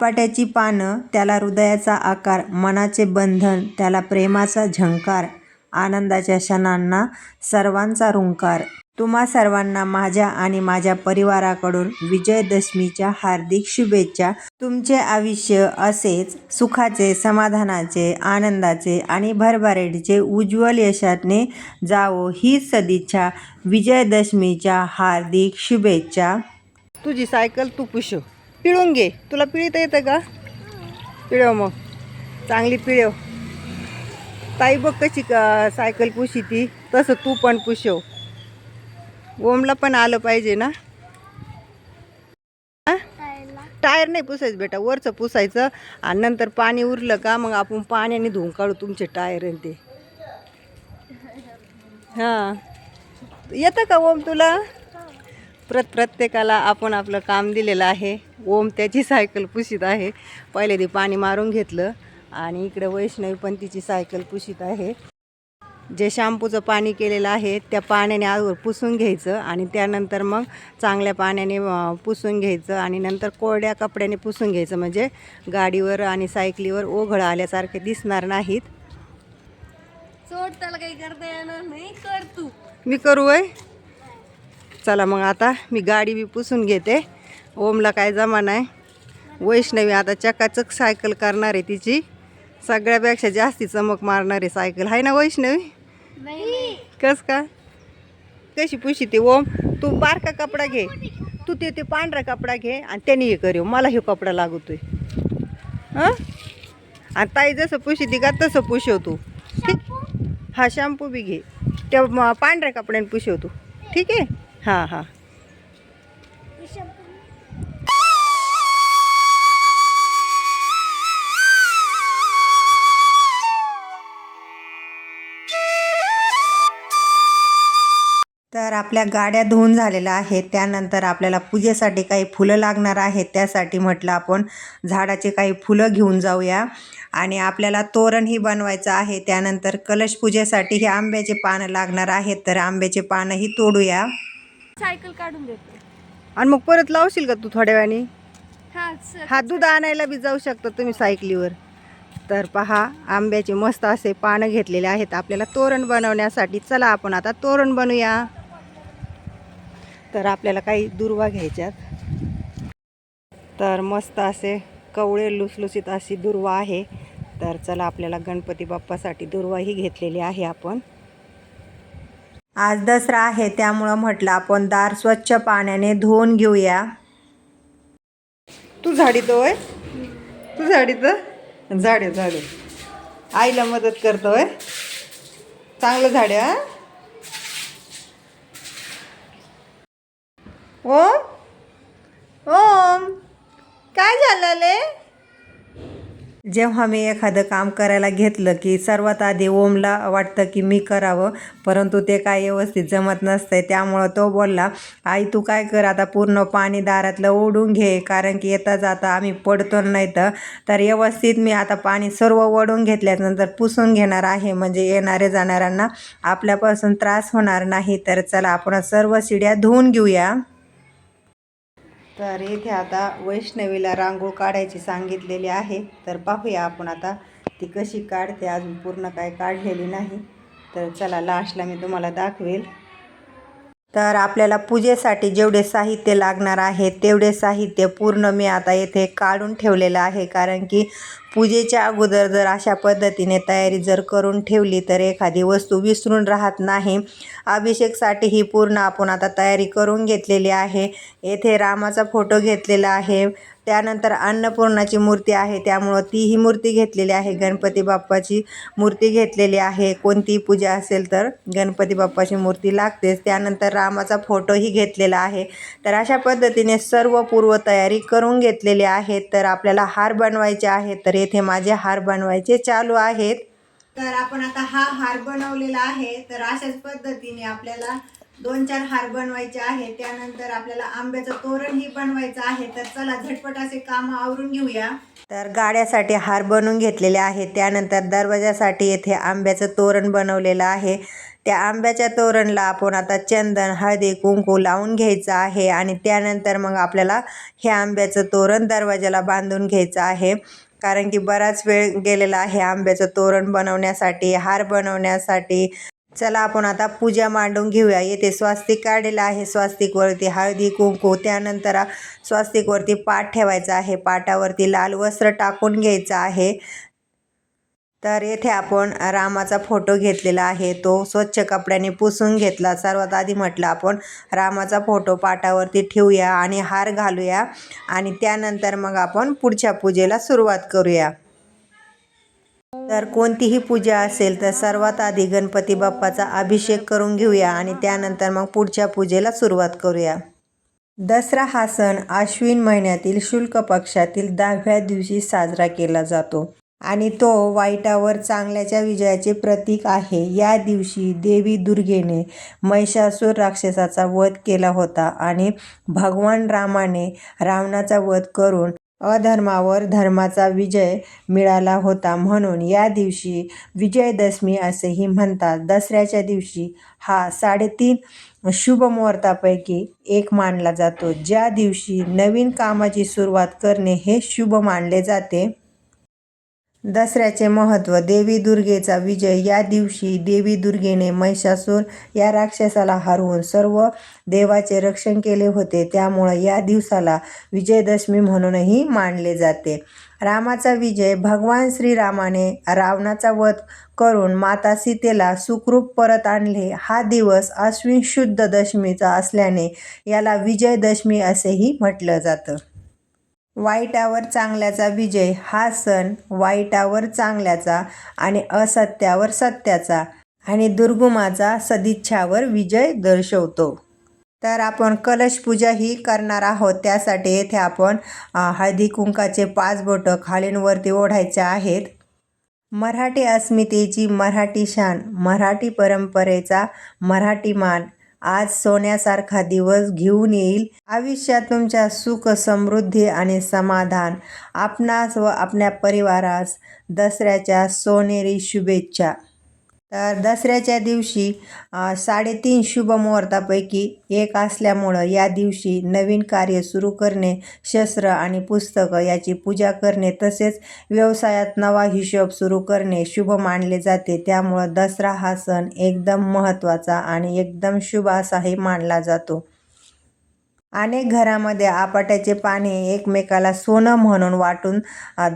आपाट्याची पानं त्याला हृदयाचा आकार मनाचे बंधन त्याला प्रेमाचा झंकार आनंदाच्या क्षणांना सर्वांचा रुंकार तुम्हा सर्वांना माझ्या आणि माझ्या परिवाराकडून विजयदशमीच्या हार्दिक शुभेच्छा. तुमचे आयुष्य असेच सुखाचे समाधानाचे आनंदाचे आणि भरभराटीचे उज्ज्वल यशाने जावो ही सदिच्छा. विजयदशमीच्या हार्दिक शुभेच्छा. तुझी सायकल तू पुशो पिळून घे. तुला पिळीत येतं का? पिळव मग. चांगली पिळव. ताई बघ कशी का सायकल पुशी ती. तसं तू पण पुशव. ओमला पण आलं पाहिजे ना? टायर नाही पुसायचं बेटा वरचं पुसायचं आणि नंतर पाणी उरलं का मग आपण पाण्याने धुवून काढू तुमचे टायर आणि ते. हां. येतं का ओम तुला? प्रत प्रत्येकाला आपण आपलं काम दिलेलं आहे. ओम त्याची सायकल पुशीत आहे. पहिले ती पाणी मारून घेतलं आणि इकडे वैष्णवी पण तिची सायकल पुशीत आहे. जे शॅम्पूचं पाणी केलेलं आहे त्या पाण्याने आगोदर पुसून घ्यायचं आणि त्यानंतर मग चांगल्या पाण्याने पुसून घ्यायचं आणि नंतर कोरड्या कपड्याने पुसून घ्यायचं. म्हणजे गाडीवर आणि सायकलीवर ओघळ आल्यासारखे दिसणार नाहीत. सोड त्याला काही करता येणार नाही. कर तू. मी करू वय चला मग आता मी गाडी बी पुसून घेते. ओमला काय जमा नाही वैष्णवी आता चकाचक सायकल करणार आहे तिची. सगळ्यापेक्षा जास्ती चमक मारणार आहे सायकल. आहे ना वैष्णवी? नाही कस का? कशी पुशी ती ओम? तू बारका कपडा घे. तू ते ते पांढरा कपडा घे आणि त्याने हे करू. मला हे कपडा लागतोय. हां? आणि ताई जसं पुशी ती का तसं पुशव तू ठीक? हा शॅम्पू बी घे. त्या पांढऱ्या कपड्याने पुशव तू ठीक आहे? हां हां. तर आपल्या गाड्या धुवून झालेल्या आहेत. त्यानंतर आपल्याला पूजेसाठी काही फुलं लागणार आहेत. त्यासाठी म्हटलं आपण झाडाचे काही फुलं घेऊन जाऊया. आणि आपल्याला तोरणही बनवायचं आहे. त्यानंतर कलश पूजेसाठी हे आंब्याचे पानं लागणार आहेत. तर आंब्याचे पानंही तोडूया. सायकल काढून देतो. आणि मग परत लावशील का तू थोड्या वेळाने? हा सर हा दूध आणायला बी जाऊ शकता तुम्ही सायकलीवर. तर पहा आंब्याचे मस्त असे पानं घेतलेले आहेत आपल्याला तोरण बनवण्यासाठी. चला आपण आता तोरण बनवूया तर आपल्याला काही दुर्वा घ्यायच्यात. तर मस्त असे कवळे लुसलुसीत अशी दुर्वा आहे. तर चला आपल्याला गणपती बाप्पासाठी दुर्वाही घेतलेली आहे आपण. आज दसरा आहे त्यामुळं म्हटलं आपण दार स्वच्छ पाण्याने धुवून घेऊया. तू झाडीतो होय? तू झाडीतं झाडे झाडे. आईला मदत करतोय चांगलं झाड ओम? ओम? काय झालं ले? जेव्हा मी एखादं काम करायला घेतलं की सर्वात आधी ओमला वाटतं की मी करावं परंतु ते काय व्यवस्थित जमत नसतंय त्यामुळं तो बोलला आई तू काय कर आता पूर्ण पाणी दारातलं ओढून घे कारण की येता जाता आम्ही पडतो नाही तर. तर व्यवस्थित मी आता पाणी सर्व ओढून घेतल्यानंतर पुसून घेणार आहे म्हणजे येणारे जाणाऱ्यांना आपल्यापासून त्रास होणार नाही तर चला आपण सर्व शिड्या धुवून घेऊया. तर इथे आता वैष्णवीला रांगोळ काढायची सांगितलेली आहे. तर पाहूया आपण आता ती कशी काढते. अजून पूर्ण काय काढलेली नाही. तर चला लास्टला मी तुम्हाला दाखवेल. तर आपल्याला पूजेसाठी जेवढे साहित्य लागणार आहे तेवढे साहित्य पूर्ण मी आता येथे काढून ठेवलेलं आहे. कारण की पूजेच्या अगोदर जर अशा पद्धतीने तयारी जर करून ठेवली तर एखादी वस्तू विसरून राहत नाही. अभिषेकसाठी ही पूर्ण आपण आता तयारी करून घेतलेली आहे. येथे रामाचा फोटो घेतलेला आहे. त्यानंतर अन्नपूर्णाची मूर्ती आहे त्यामुळं तीही मूर्ती घेतलेली आहे. गणपती बाप्पाची मूर्ती घेतलेली आहे. कोणतीही पूजा असेल तर गणपती बाप्पाची मूर्ती लागतेच. त्यानंतर रामाचा फोटोही घेतलेला आहे. तर अशा पद्धतीने सर्व पूर्वतयारी करून घेतलेली आहे तर आपल्याला हार बनवायचे आहेत. तर येथे माझे हार बनवायचे चालू आहेत. तर आपण आता हा हार बनवलेला आहे. तर अशाच पद्धतीने आपल्याला दोन चार हार बनवायचे आहे त्यानंतर आपल्याला आंब्याचं तोरणही बनवायचं आहे. तर चला झटपट असे काम आवरून घेऊया. तर गाड्यासाठी हार बनवून घेतलेले आहे. त्यानंतर दरवाजासाठी येथे आंब्याचं तोरण बनवलेलं आहे. त्या आंब्याच्या तोरणला आपण आता चंदन हळदी कुंकू लावून घ्यायचं आहे आणि त्यानंतर मग आपल्याला हे आंब्याचं तोरण दरवाजाला बांधून घ्यायचं आहे. कारण की बराच वेळ गेलेला आहे आंब्याचं तोरण बनवण्यासाठी हार बनवण्यासाठी. चला आपण आता पूजा मांडून घेऊया. येथे स्वास्तिक काढलेलं आहे. स्वास्तिकवरती हळदी कुंकू त्यानंतर स्वास्तिकवरती पाठ ठेवायचा आहे. पाटावरती लाल वस्त्र टाकून घ्यायचं आहे. तर येथे आपण रामाचा फोटो घेतलेला आहे. तो स्वच्छ कपड्याने पुसून घेतला. सर्वात आधी म्हटलं आपण रामाचा फोटो पाटावरती ठेवूया आणि हार घालूया आणि त्यानंतर मग आपण पुढच्या पूजेला सुरुवात करूया. तर कोणतीही पूजा असेल तर सर्वात आधी गणपती बाप्पाचा अभिषेक करून घेऊया आणि त्यानंतर मग पुढच्या पूजेला सुरुवात करूया. दसरा हा सण आश्विन महिन्यातील शुल्क पक्षातील दहाव्या दिवशी साजरा केला जातो आणि तो वाईटावर चांगल्याच्या विजयाचे प्रतीक आहे. या दिवशी देवी दुर्गेने महिषासूर राक्षसाचा वध केला होता आणि भगवान रामाने रावणाचा वध करून अधर्मावर धर्माचा विजय मिळाला होता म्हणून या दिवशी विजयदशमी असेही म्हणतात. दसऱ्याच्या दिवशी हा साडेतीन शुभ मुहूर्तापैकी एक मानला जातो. ज्या दिवशी नवीन कामाची सुरुवात करणे हे शुभ मानले जाते दसऱ्याचे महत्त्व देवी दुर्गेचा विजय. या दिवशी देवी दुर्गेने महिषासूर या राक्षसाला हरवून सर्व देवाचे रक्षण केले होते. त्यामुळे या दिवसाला विजयदशमी म्हणूनही मानले जाते. रामाचा विजय भगवान श्रीरामाने रावणाचा वध करून माता सीतेला सुखरूप परत आणले. हा दिवस अश्विन शुद्ध दशमीचा असल्याने याला विजयदशमी असेही म्हटलं जातं. वाईटावर चांगल्याचा विजय हा सण वाईटावर चांगल्याचा आणि असत्यावर सत्याचा आणि दुर्गुमाचा सदिच्छावर विजय दर्शवतो. तर आपण कलश पूजा ही करणार आहोत. त्यासाठी येथे आपण हळदी कुंकाचे पाच बोटं खालींवरती ओढायचे आहेत. मराठी अस्मितेची मराठी शान मराठी परंपरेचा मराठी मान आज सोन्यासारखा दिवस घेऊन येईल. आयुष्यात तुमच्या सुख समृद्धी आणि समाधान आपणास व आपल्या परिवारास दसऱ्याच्या सोनेरी शुभेच्छा. तर दसऱ्याच्या दिवशी साडेतीन शुभ मुहूर्तापैकी एक असल्यामुळं या दिवशी नवीन कार्य सुरू करणे शस्त्र आणि पुस्तकं याची पूजा करणे तसेच व्यवसायात नवा हिशोब सुरू करणे शुभ मानले जाते. त्यामुळं दसरा हा सण एकदम महत्त्वाचा आणि एकदम शुभ असाही मानला जातो. अनेक घरामध्ये आपट्याचे पाने एकमेकाला सोनं म्हणून वाटून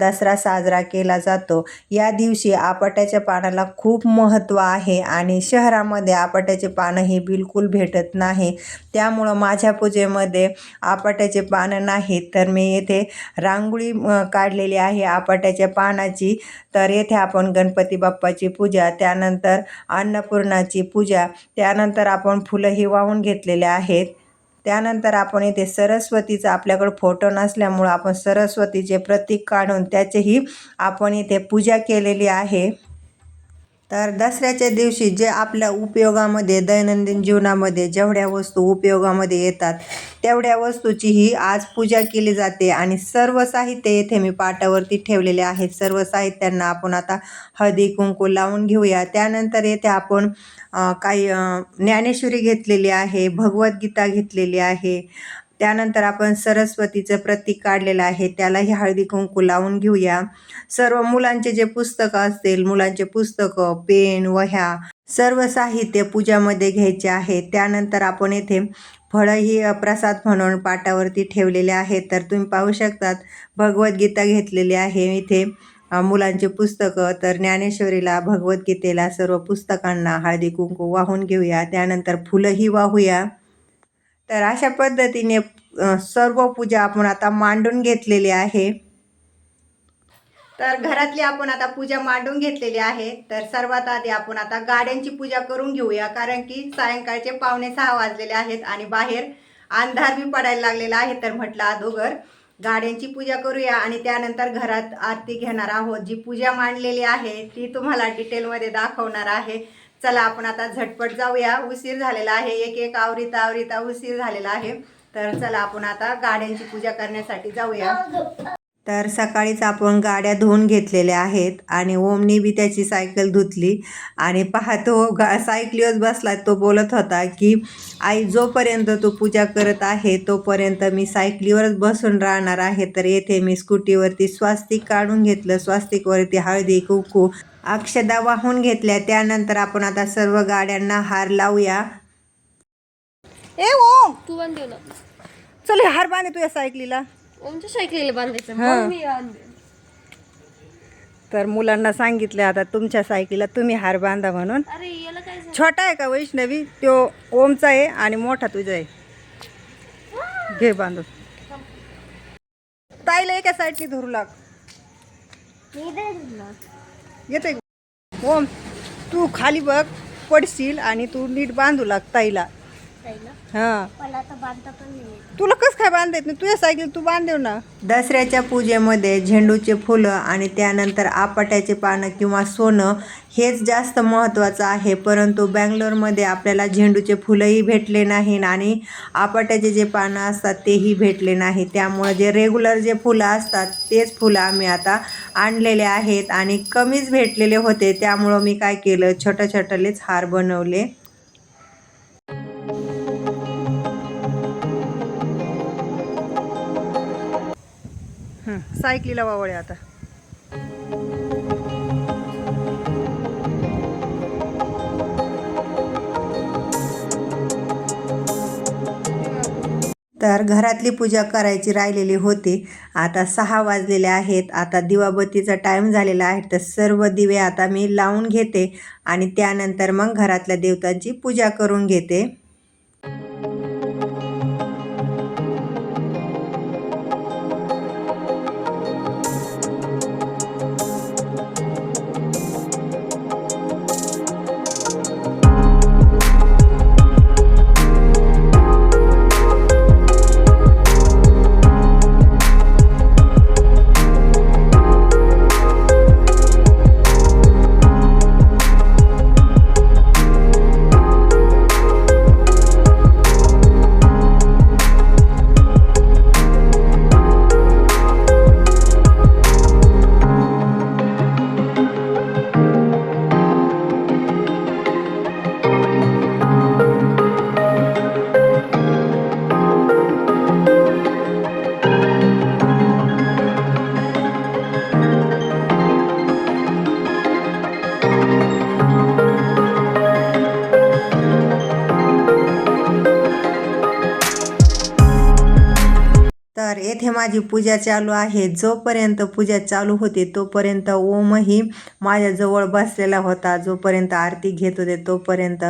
दसरा साजरा केला जातो. या दिवशी आपट्याच्या पानाला खूप महत्त्व आहे आणि शहरामध्ये आपट्याचे पानं हे बिलकुल भेटत नाही. त्यामुळं माझ्या पूजेमध्ये आपट्याचे पानं नाहीत. तर मी येथे रांगोळी काढलेली आहे आपट्याच्या पानाची. तर येथे आपण गणपती बाप्पाची पूजा त्यानंतर अन्नपूर्णाची पूजा त्यानंतर आपण फुलंही वाहून घेतलेले आहेत. त्यानंतर आपण इथे सरस्वतीचा आपल्याकडं फोटो नसल्यामुळं आपण सरस्वतीचे प्रतीक काढून त्याचेही आपण इथे पूजा केलेली आहे. तर दसऱ्याच्या दिवशी जे आपल्या उपयोगामध्ये दैनंदिन जीवनामध्ये जेवढ्या वस्तू उपयोगामध्ये येतात तेवढ्या वस्तूचीही आज पूजा केली जाते आणि सर्व साहित्य येथे मी पाटावरती ठेवलेले आहेत. सर्व साहित्यांना आपण आता हळदी कुंकू लावून घेऊया. त्यानंतर येथे आपण काही ज्ञानेश्वरी घेतलेली आहे भगवद्गीता घेतलेली आहे त्यानंतर आपण सरस्वतीचं प्रतीक काढलेलं आहे. त्यालाही हळदी कुंकू लावून घेऊया. सर्व मुलांचे जे पुस्तकं असतील मुलांचे पुस्तकं पेन वह्या सर्व साहित्य पूजामध्ये घ्यायचे आहे. त्यानंतर आपण येथे फळंही प्रसाद म्हणून पाटावरती ठेवलेले आहेत. तर तुम्ही पाहू शकतात भगवद्गीता घेतलेली आहे इथे मुलांची मुलांचे पुस्तकं. तर ज्ञानेश्वरीला भगवद्गीतेला सर्व पुस्तकांना हळदी कुंकू वाहून घेऊया. त्यानंतर फुलंही वाहूया. तर अशा पद्धतीने सर्व पूजा आपण आता मांडून घेतलेली आहे. तर घरातली आपण आता पूजा मांडून घेतलेली आहे. तर सर्वात आधी आपण आता गाड्यांची पूजा करून घेऊया कारण की सायंकाळचे पावणे सहा वाजलेले आहेत आणि बाहेर अंधार बी पडायला लागलेला आहे. तर म्हटलं अगोदर गाड्यांची पूजा करूया आणि त्यानंतर घरात आरती घेणार आहोत. जी पूजा मांडलेली आहे ती तुम्हाला डिटेलमध्ये दाखवणार आहे. चला आपण आता झटपट जाऊया. उशीर झालेला आहे. एक एक आवरीता आवरिता उशीर झालेला आहे. तर चला आपण आता गाड्यांची पूजा करण्यासाठी जाऊया. तर सकाळीच आपण गाड्या धुवून घेतलेल्या आहेत आणि ओमनी बी त्याची सायकल धुतली. आणि पाहतो गा सायकलीवर बसला तो बोलत होता की आई जोपर्यंत तू पूजा करत आहे तोपर्यंत मी सायकलीवरच बसून राहणार आहे. तर येथे मी स्कूटीवरती स्वास्तिक काढून घेतलं. स्वास्तिकवरती हळदी कुकू अक्षदा वाहून घेतल्या. त्यानंतर आपण आता सर्व गाड्यांना हार लावूया. ए ओम! तू बांधे ना चल हे हार बांधे तुझ्या सायकलीला. ओमच्या सायकलीला बांधायचं. हा. मग मी बांधे तर मुलांना सांगितलं आता तुमच्या सायकलीला तुम्ही हार बांधा म्हणून. अरे याला काय झालं? छोटा आहे का वैष्णवी? तो ओमचा आहे आणि मोठा तुझा आहे. घे बांधून. ताईला एका साईडनी धरू लाग. मी. येते ओम तू खाली बघ पडशील आणि तू नीट बांधू लाग ताईला ताईला? हां. तुला कसं काय बांधता येत नाही? तुझ्या सायकल तू बांधेव ना. दसऱ्याच्या पूजेमध्ये झेंडूचे फुलं आणि त्यानंतर आपट्याचे पानं किंवा सोनं हेच जास्त महत्त्वाचं आहे. परंतु बँगलोरमध्ये आपल्याला झेंडूचे फुलंही भेटले नाही आणि आपट्याचे जे पानं असतात तेही भेटले नाही त्यामुळे जे रेग्युलर जे फुलं असतात तेच फुलं आम्ही आता आणलेले आहेत आणि कमीच भेटलेले होते. त्यामुळं मी काय केलं? छोटं छोटलेच हार बनवले. सायकलीला वावळे आता. तर घरातली पूजा करायची राहिलेली होती. आता सहा वाजलेले आहेत. आता दिवाबत्तीचा टाईम झालेला आहे. तर सर्व दिवे आता मी लावून घेते आणि त्यानंतर मग घरातल्या देवतांची पूजा करून घेते. तर येथे माझी पूजा चालू आहे. जोपर्यंत पूजा चालू होती तोपर्यंत ओमही माझ्याजवळ बसलेला होता. जोपर्यंत आरती घेत होते तोपर्यंत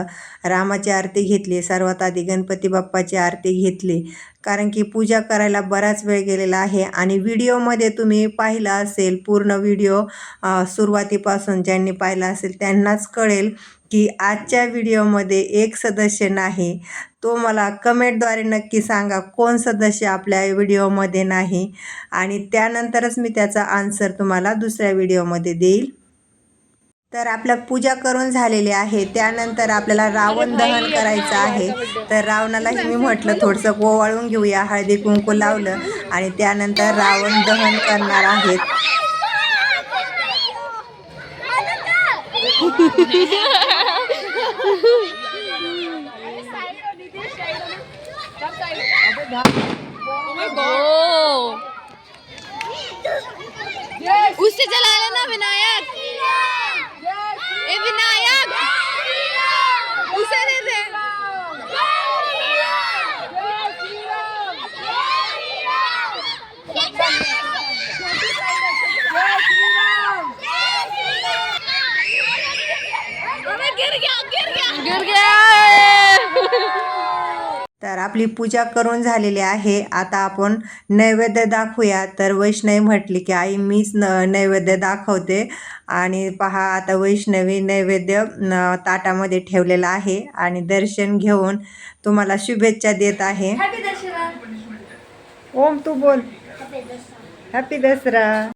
रामाची आरती घेतली. सर्वात आधी गणपती बाप्पाची आरती घेतली. कारण की पूजा करायला बराच वेळ गेलेला आहे. आणि व्हिडिओमध्ये तुम्ही पाहिला असेल पूर्ण व्हिडिओ सुरुवातीपासून ज्यांनी पाहिला असेल त्यांनाच कळेल की आजच्या व्हिडिओमध्ये एक सदस्य नाही. तो मला कमेंटद्वारे नक्की सांगा कोण सदस्य आपल्या व्हिडिओमध्ये नाही. आणि त्यानंतरच मी त्याचा आन्सर तुम्हाला दुसऱ्या व्हिडिओमध्ये देईल. तर आपल्या पूजा करून झालेली आहे. त्यानंतर आपल्याला रावण दहन करायचं आहे. तर रावणालाही मी म्हटलं थोडंसं ओवाळून घेऊया. हळदी कुंकू लावलं आणि त्यानंतर रावण दहन करणार आहेत. उससे चला लेना विनायक ए विनायक उसे दे दे गिर गया तर आपली पूजा करून झालेली आहे. आता आपण नैवेद्य दाखवूया. तर वैष्णवी म्हटली की आई मीच न नैवेद्य दाखवते. आणि पहा आता वैष्णवी नैवेद्य ताटामध्ये ठेवलेला आहे. आणि दर्शन घेऊन तुम्हाला शुभेच्छा देत आहे. ओम तू बोल. हॅपी दसरा.